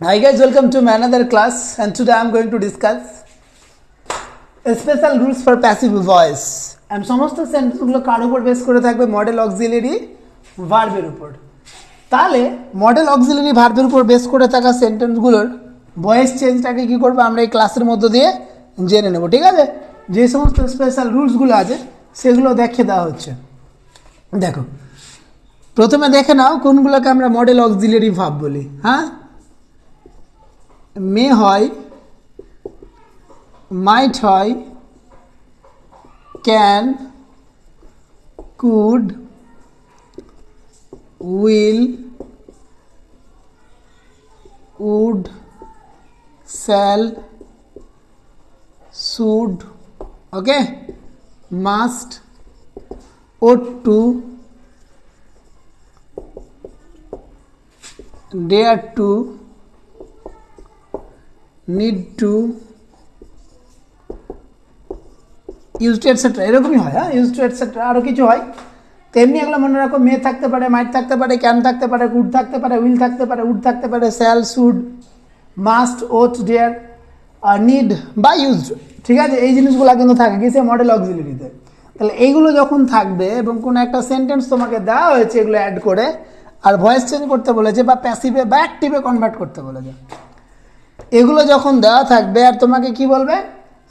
Hi guys, welcome to my another class and today I am going to discuss special rules for passive voice. And সমস্ত সেন্টেন্সগুলো কার উপর base করে থাকবে? Modal auxiliary ভার্বের উপর। তাহলে modal auxiliary ভার্বের উপর বেস করে থাকা সেন্টেন্সগুলোর ভয়েস চেঞ্জটাকে কী করব? আমরা এই ক্লাসের মধ্য দিয়ে জেনে নেব ঠিক আছে? যে সমস্ত স্পেশাল রুলসগুলো আছে সেগুলো দেখে দেওয়া হচ্ছে। দেখো প্রথমে দেখে নাও কোনগুলোকে আমরা মডেল অক্সিলারি ভাব বলি হ্যাঁ? মে হয়, মাইট হয়, can, could, will, would shall should okay? Must, ought to, dare to need to use to etcetera এরকমই হয় হ্যাঁ? ইউজ টু এটসেট্রা আরও কিছু হয়। তেমনি এগুলো মনে রাখো মে থাকতে পারে মাইট থাকতে পারে ক্যান থাকতে পারে কুড থাকতে পারে উইল থাকতে পারে উড থাকতে পারে shall should must ought dare need বা ইউজ ঠিক আছে? এই জিনিসগুলো কিন্তু থাকে কিসে মডেল অক্সিলিটিতে তাহলে এইগুলো যখন থাকবে এবং কোনো একটা সেন্টেন্স তোমাকে দেওয়া হয়েছে, এগুলো অ্যাড করে, আর ভয়েস চেঞ্জ করতে বলেছে বা প্যাসিভে বা অ্যাক্টিভে কনভার্ট করতে বলেছে। এগুলো যখন দেওয়া থাকবে, আর তোমাকে কি বলবে?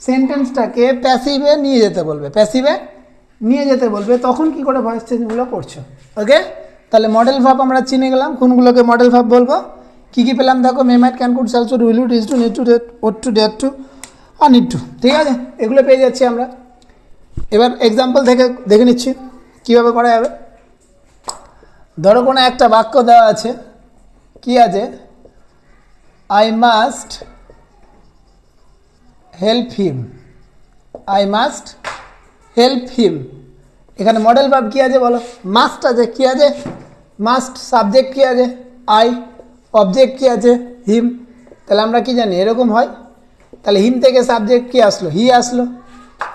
সেন্টেন্সটাকে প্যাসিভে নিয়ে যেতে বলবে। প্যাসিভে নিয়ে যেতে বলবে। তখন কি করে ভয়েস চেঞ্জগুলো করছ? ওকে তাহলে মডেল ভাব আমরা চিনে গেলাম। কোনগুলোকে মডেল ভাব বলব? কী কী পেলাম? দেখো may might can could shall should will it to need to dare ought to dare to R need to ঠিক আছে? এগুলো পেয়ে যাচ্ছি আমরা। এবার এক্সাম্পল থেকে দেখে নিচ্ছি। কীভাবে করা যাবে? ধরো কোনো একটা বাক্য দেওয়া আছে। কি আছে? I must help him I must help him এখানে মডেল ভাব কী আছে বলো? মাস্ট আছে, কী আছে? মাস্ট সাবজেক্ট কী আছে? আই অবজেক্ট কী আছে? হিম তাহলে আমরা কি জানি? এরকম হয়। তাহলে হিম থেকে সাবজেক্ট কী আসলো? হি আসলো।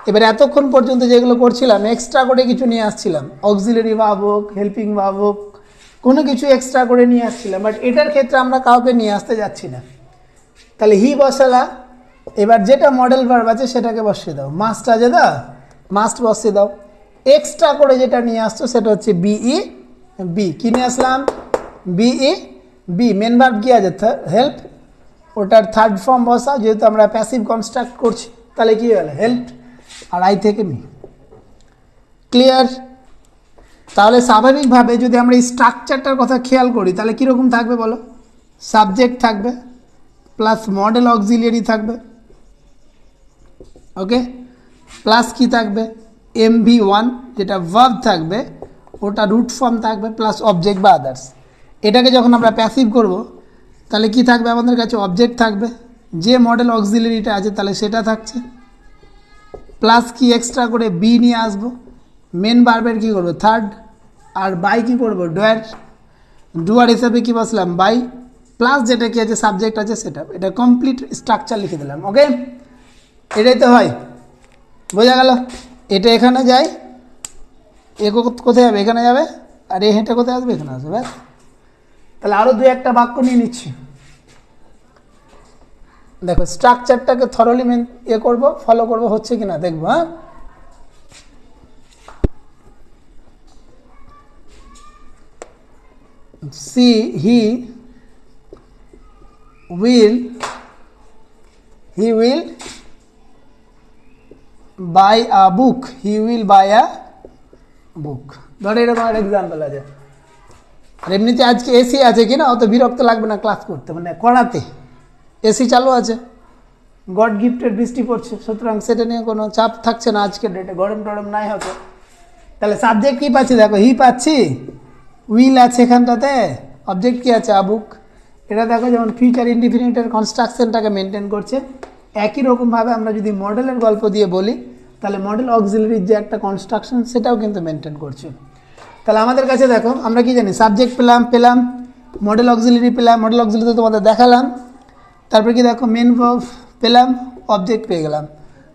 এবার এতক্ষণ পর্যন্ত যেগুলো করছিলাম এক্সট্রা করে কিছু নিয়ে আসছিলাম। অক্সিলারি ভাব হোক হেল্পিং ভাব হোক কোনো কিছু এক্সট্রা করে নিয়ে আসছিলাম বাট এটার ক্ষেত্রে আমরা কাউকে নিয়ে আসতে যাচ্ছি না। তাহলে হি বসালা, এবার যেটা মডেল ভার্ব আছে সেটাকে বসিয়ে দাও। মাস্ট আছে দা মাস্ট বসিয়ে দাও। এক্সট্রা করে যেটা নিয়ে আসছো সেটা হচ্ছে বিই বি কী নিয়ে আসলাম? বিই বি মেন ভার্ব কী আছে? হেল্প ওটার থার্ড ফর্ম বসা যেহেতু আমরা প্যাসিভ কনস্ট্রাক্ট করছি, তাহলে কী হলো? হেল্প আর আই থেকে মি ক্লিয়ার তাহলে স্বাভাবিকভাবে যদি আমরা এই স্ট্রাকচারটার কথা খেয়াল করি, তাহলে কীরকম থাকবে বলো? সাবজেক্ট থাকবে প্লাস মডেল অক্সিলিয়ারি থাকবে ওকে প্লাস কি থাকবে? এম ভি ওয়ান যেটা ভার্ব থাকবে, ওটা রুট ফর্ম থাকবে প্লাস অবজেক্ট বা আদার্স এটাকে যখন আমরা প্যাসিভ করব, তাহলে কি থাকবে আমাদের কাছে? অবজেক্ট থাকবে। যে মডেল অক্সিলিয়ারিটা আছে, তাহলে সেটা থাকছে। প্লাস কি এক্সট্রা করে বি নিয়ে আসব? মেন বার্বের কী করব? থার্ড আর বাই কী করব? ডোয়ার, ডুয়ার হিসাবে কী বসলাম? বাই প্লাস যেটা কি আছে সাবজেক্ট আছে সেটা এটা কমপ্লিট স্ট্রাকচার লিখে দিলাম ওকে এটাই তো হয়। বোঝা গেল? এটা এখানে যায়, এ কোথায় যাবে? এখানে যাবে, আর এ হেঁটে কোথায় আসবে? এখানে আসবে, ব্যাস। তাহলে আরও দু একটা বাক্য নিয়ে নিচ্ছি। দেখো স্ট্রাকচারটাকে থরলি মেন ইয়ে করব ফলো করব, হচ্ছে কি না দেখব হ্যাঁ? See he will, he will buy a book. He will buy a book. ধরো এরকম একটা এক্সাম্পল আছে। আর এমনিতে আজকে এসি আছে কি না অত বিরক্ত লাগবে না ক্লাস করতে মানে করাতে। এসি চালু আছে। গড গিফটেড বৃষ্টি পড়ছে, সুতরাং সেটা নিয়ে কোনো চাপ থাকছে না আজকের ডেটে গরম টরম নাই হয়তো তাহলে সাবজেক্ট কী পাচ্ছি? দেখো হি পাচ্ছি। উইল আছে এখানটাতে অবজেক্ট কী আছে? আবুক এটা দেখো যেমন ফিউচার ইন্ডিফিনিটের কনস্ট্রাকশনটাকে মেনটেন করছে। একই রকমভাবে আমরা যদি মডেলের গল্প দিয়ে বলি, তাহলে মডেল অক্সিলারির যে একটা কনস্ট্রাকশন সেটাও কিন্তু মেনটেন করছে। তাহলে আমাদের কাছে দেখো, আমরা কি জানি? সাবজেক্ট পেলাম পেলাম মডেল অক্সিলারি পেলাম মডেল অক্সিলারি তোমাদের দেখালাম। তারপরে কি দেখো মেন ভার্ব পেলাম অবজেক্ট পেয়ে গেলাম।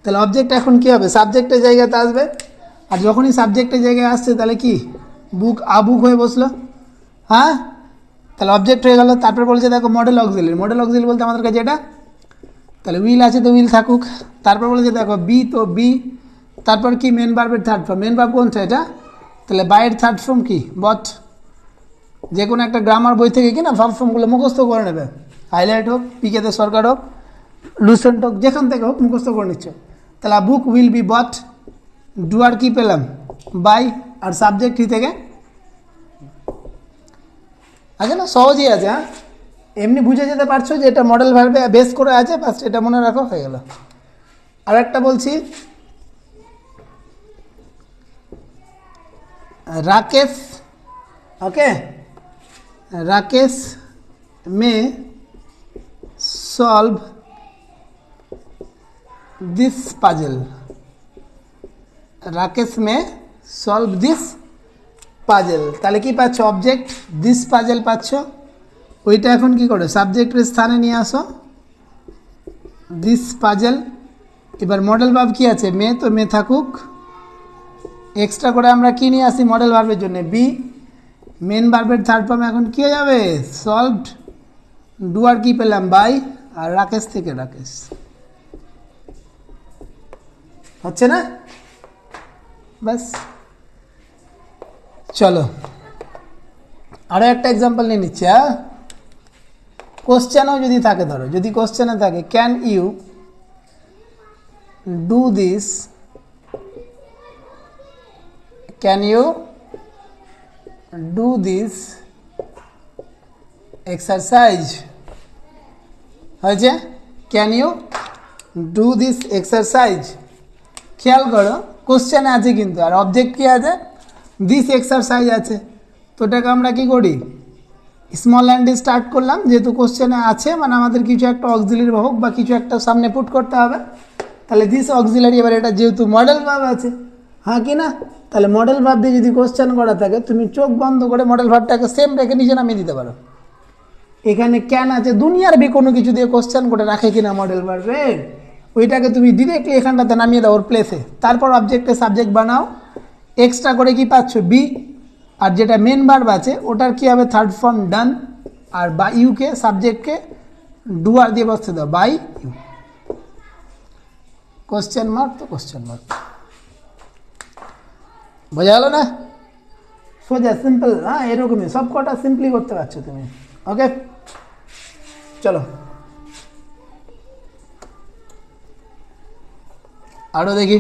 তাহলে অবজেক্ট এখন কী হবে? সাবজেক্টের জায়গাতে আসবে। আর যখনই সাবজেক্টের জায়গায় আসছে, তাহলে কি? বুক আবুক হয়ে বসল। হ্যাঁ? তাহলে অবজেক্ট হয়ে গেল, তারপর বলছে, দেখো মডেল অক্সিলারি মডেল অক্সিলারি বলতে আমাদের কাছে এটা? তাহলে উইল আছে তো উইল থাকুক। তারপর বলেছে, দেখো বি তো বি তারপর কি মেন বার্বের থার্ড ফর্ম মেন বার্ব কোনটা এটা? তাহলে বাইয়ের থার্ড ফর্ম কি? বট যে কোনো একটা গ্রামার বই থেকে কি না ভার্ব ফর্মগুলো মুখস্থ করে নেবে। হাইলাইট হোক পিকেতে সরকার হোক লুসেন্ট হোক, যেখান থেকে হোক, মুখস্থ করে নিচ্ছ। তাহলে book will be bought doer কি পেলাম? বাই আর সাবজেক্ট কি থেকে? আছে না? সহজেই আছে হ্যাঁ? এমনি বুঝে যেতে পারছ যে এটা মডেল ভার্বে বেস করে আছে ফার্স্ট এটা মনে রাখো, হয়ে গেল। আর একটা বলছি। Rakesh, okay? Rakesh may solve this puzzle Rakesh may solve this puzzle তাহলে কি পাচ্ছ? অবজেক্ট দিস পাজেল পাচ্ছ। ওইটা এখন কি করো? সাবজেক্টের স্থানে নিয়ে আসো। দিস পাজেল এবার মডেল ভাব কি আছে? মে তো মে থাকুক। এক্সট্রা করে আমরা কি নিয়ে আসি? মডেল ভার্বের জন্য। বি মেন ভার্বের থার্ড ফর্ম এখন কী হয়ে যাবে? সলভড ডু আর কি পেলাম? বাই আর রাকেশ থেকে রাকেশ। হচ্ছে না? ব্যাস। চলো আরও একটা এক্সাম্পল নিয়ে নিচ্ছি হ্যাঁ কোশ্চেনও যদি থাকে ধরো যদি কোশ্চেনে থাকে can you do this can you do this exercise হয়েছে can you do this exercise খেয়াল করো কোশ্চেনে আছে কিন্তু, আর অবজেক্ট কি আছে? দিস এক্সারসাইজ আছে। তো ওটাকে আমরা কি করি? স্মল হ্যান্ডে স্টার্ট করলাম। যেহেতু কোশ্চেনে আছে মানে আমাদের কিছু একটা অক্সিলারি হোক বা কিছু একটা সামনে পুট করতে হবে। তাহলে দিস অক্সিলারি এবার এটা যেহেতু মডেল ভাব আছে। হ্যাঁ কি না? তাহলে মডেল ভাব দিয়ে যদি কোশ্চেন করা থাকে, তুমি চোখ বন্ধ করে মডেল ভাবটাকে সেম রেখে নিচে নামিয়ে দিতে পারো। এখানে ক্যান আছে, দুনিয়ার বি কোনো কিছু দিয়ে কোশ্চেন করে রাখে কিনা মডেল ভার্বে ওইটাকে তুমি ডিরেক্টলি এখানটাতে নামিয়ে দাও ওর প্লেসে তারপর অবজেক্টে সাবজেক্ট বানাও। এক্সট্রা করে কি পাচ্ছ? বি আর যেটা মেন ভার্ব আছে, ওটার কি হবে? থার্ড ফর্ম ডান আর বা ইউকে সাবজেক্টকে ডুয়ার দিয়ে বসতে দাও। বাই ইউ কোশ্চেন মার্ক তো কোশ্চেন মার্ক বোঝা গেল না? সোজা সিম্পল হ্যাঁ এরকমই। সব কটা সিম্পলি করতে পারছ তুমি। ওকে চলো। আরও দেখি।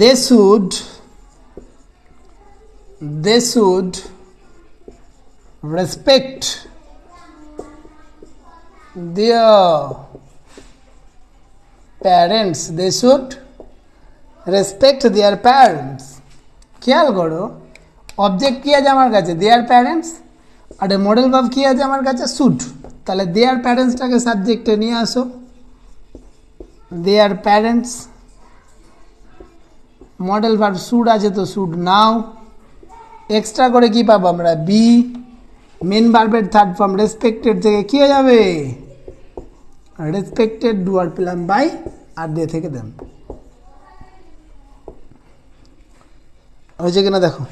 They should they should respect their parents. They should respect their parents. খেয়াল করো অবজেক্ট কী আছে আমার কাছে? দেয়ার প্যারেন্টস আর মডেল ভাব কী আছে আমার কাছে? শুড তাহলে দেয়ার প্যারেন্টসটাকে সাবজেক্টে নিয়ে আসো। There parents model verb should আছে তো শুড নাও এক্সট্রা করে কি পাবো আমরা বি মেন ভার্বের থার্ড ফর্ম রেসপেক্টেড থেকে কী হয়ে যাবে রেসপেক্টেড ডুয়ার পেলাম বাই আর দে থেকে দেন হয়েছে কিনা দেখো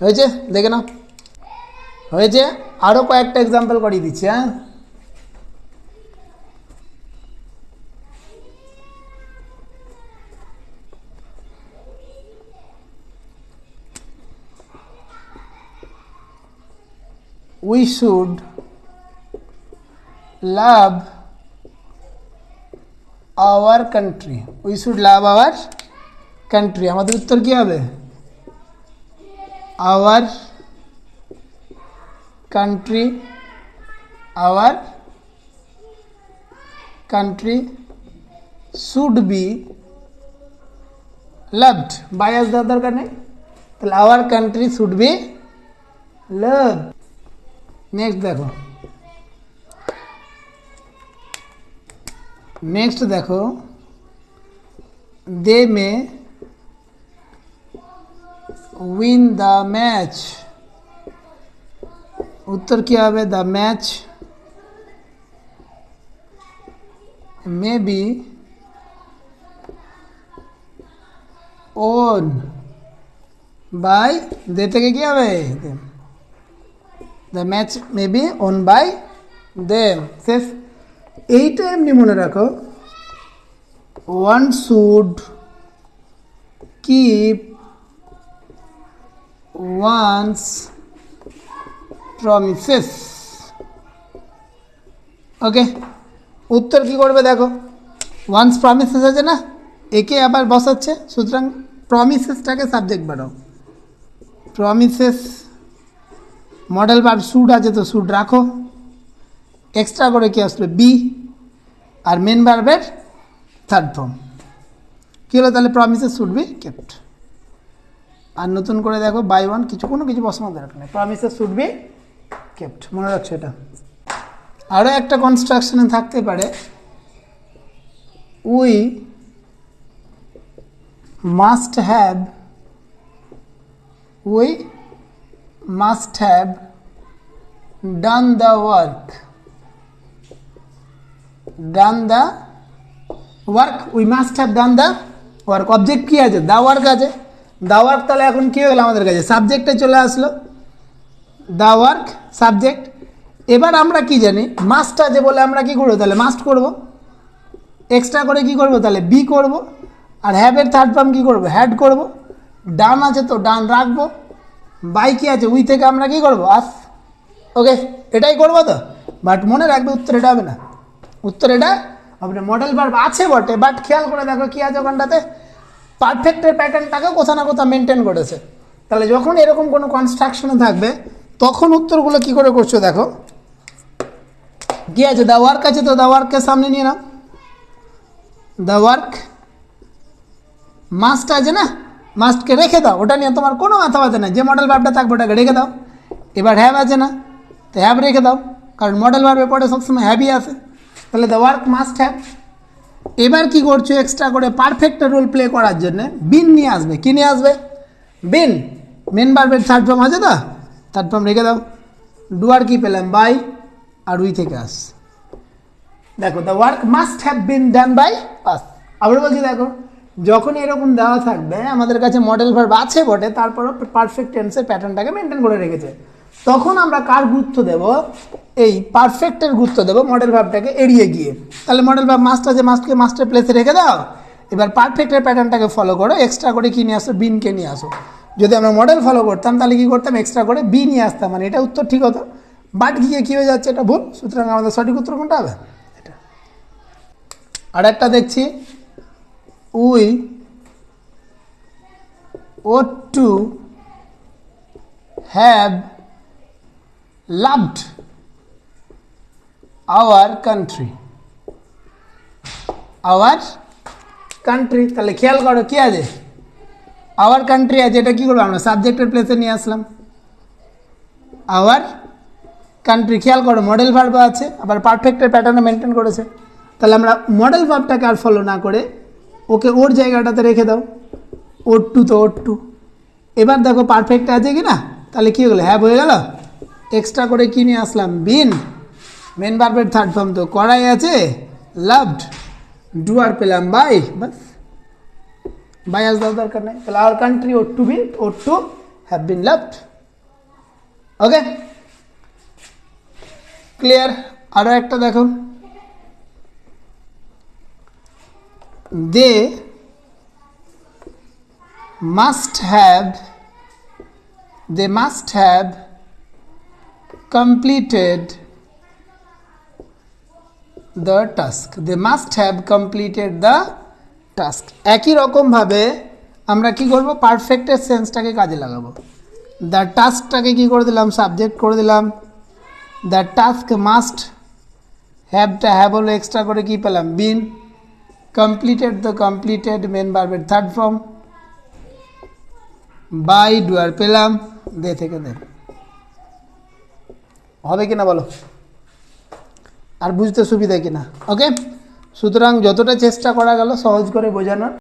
হয়েছে দেখে নাও হয়েছে আরও কয়েকটা এক্সাম্পল করিয়ে দিচ্ছি হ্যাঁ we should love our country we should love our country আমাদের উত্তর কি হবে our country our country should be loved bias দেওয়ার দরকার নেই তাহলে our country should be loved next দেখো নেক্সট দেখো they may win the match উত্তর কি হবে the match may be won by they থেকে কি হবে the match may be won by them শেষ এইটা এমনি মনে রাখো। One should keep one's promises okay উত্তর কি করবে দেখো? ওয়ান্স প্রমিসেস আছে না? একে আবার বসাচ্ছে, সুতরাং প্রমিসেসটাকে সাবজেক্ট বানাও। প্রমিসেস মডেল বার স্যুট আছে তো স্যুট রাখো। এক্সট্রা করে কি আসবে? বি আর মেন বার্বের থার্ড ফর্ম কী হলো তাহলে? প্রমিসেস শুড বি কেপ্ট আর নতুন করে দেখো বাই ওয়ান কিছু কোনো কিছু বসানো দরকার নেই। প্রমিসেস শুড বি কেপ্ট মনে রাখছো এটা? আরও একটা কনস্ট্রাকশনে থাকতে পারে। We must have we must have done the work done the work we must have done the work object কী আছে? দ্য ওয়ার্ক আছে। দ্য ওয়ার্ক তাহলে এখন কী হয়ে গেলো আমাদের কাছে? সাবজেক্টে চলে আসলো। দ্য ওয়ার্ক সাবজেক্ট এবার আমরা কি জানি? মাস্ট আছে বলে আমরা কি করব তাহলে? মাস্ট করব। এক্সট্রা করে কি করব তাহলে? বি করব। আর হ্যাভের থার্ড ফর্ম কী করব? হ্যাড করব। ডান আছে তো? ডান রাখব। বাই কি আছে? উই থেকে আমরা কি করব? আস। ওকে, এটাই করব তো? বাট মনে রাখবে উত্তর এটা হবে না। উত্তর এটা হবে না। মডেল ভার্ব আছে বটে বাট খেয়াল করে দেখো কি আছে ওখানটাতে। পারফেক্টের প্যাটার্নটাকে কোথাও না কোথাও মেনটেন করেছে। তাহলে যখন এরকম কোনো কনস্ট্রাকশনে থাকবে, তখন উত্তরগুলো কি করে করছ দেখো? কি আছে? দ্য ওয়ার্ক আছে তো দ্য ওয়ার্ককে সামনে নিয়ে নাও। দ্য ওয়ার্ক মাস্ট আছে না? মাস্টকে রেখে দাও, ওটা নিয়ে তোমার কোনো মাথা ব্যথা নেই। যে মডেল ভাবটা থাকবে, ওটাকে রেখে দাও। এবার হ্যাভ আছে না, তো হ্যাভ রেখে দাও। কারণ মডেল ভার্বে পরে সবসময় হ্যাভই আছে। তাহলে দ্য ওয়ার্ক মাস্ট হ্যাভ এবার কি করছ এক্সট্রা করে পারফেক্ট রোল প্লে করার জন্য বিন নিয়ে আসবে। কি নিয়ে আসবে? বিন মেন ভার্বের থার্ড ফর্ম আছে তো? থার্ড ফর্ম রেখে দাও। ডুয়ার কি পেলাম? বাই আর উই থেকে আস। দেখো the work must have been done by us আবার বলছি, দেখো। যখন এরকম দেওয়া থাকবে, আমাদের কাছে মডেল ভার্ব আছে বটে, তারপরও পারফেক্ট টেন্সের প্যাটার্নটাকে মেনটেন করে রেখেছে। তখন আমরা কার গুরুত্ব দেব? এই পারফেক্টের গুরুত্ব দেবো মডেল ভাবটাকে এড়িয়ে গিয়ে। তাহলে মডেল ভাব মাস্টার যে মাস্টকে মাস্টার প্লেসে রেখে দাও, এবার পারফেক্টের প্যাটার্নটাকে ফলো করো এক্সট্রা করে কি নিয়ে আসো? বিনকে নিয়ে আসো। যদি আমরা মডেল ফলো করতাম, তাহলে কী করতাম? এক্সট্রা করে বি নিয়ে আসতাম মানে এটা উত্তর ঠিক হতো। বাট গিয়ে কী হয়ে যাচ্ছে? এটা ভুল। সুতরাং আমাদের সঠিক উত্তর কোনটা হবে? এটা। আর একটা দেখছি। We ought to have loved our country our country, তাহলে খেয়াল করো কী আছে? আওয়ার কান্ট্রি আছে, এটা কী করব আমরা? সাবজেক্টের প্লেসে নিয়ে আসলাম। আওয়ার কান্ট্রি, খেয়াল করো মডেল ভার্ব আছে, আবার পারফেক্টের প্যাটার্নে মেনটেন করেছে। তাহলে আমরা মডেল ভার্বটাকে আর ফলো না করে ওকে ওর জায়গাটাতে রেখে দাও। ওর টু তো ওর টু এবার দেখো পারফেক্ট আছে কি না তাহলে কী হলো? হ্যাভ হয়ে গেল? এক্সট্রা করে কি নিয়ে আসলাম? বিন মেন বার্বের থার্ড ফর্ম তো। কড়াই আছে? লাভড ডুয়ার পেলাম। বাই বাস। বাই আস দেওয়ার দরকার নেই। তাহলে our country ought to been ought to have been loved okay clear আরও একটা দেখো। They must have, they must have completed the task they must have completed the task একই রকমভাবে আমরা কি করব? পারফেক্টের সেন্সটাকে কাজে লাগাবো। দ্য টাস্কটাকে কি করে দিলাম? সাবজেক্ট করে দিলাম। দ্য টাস্ক মাস্ট হ্যাভটা হ্যাভ হলো এক্সট্রা করে কি পেলাম? Been. Completed the completed main বার্বের third form. By doer পেলাম, দে থেকে দে। হবে কি না বলো? আর বুঝতে সুবিধা কিনা? ওকে সুতরাং যতটা চেষ্টা করা গেল, সহজ করে বোঝানোর।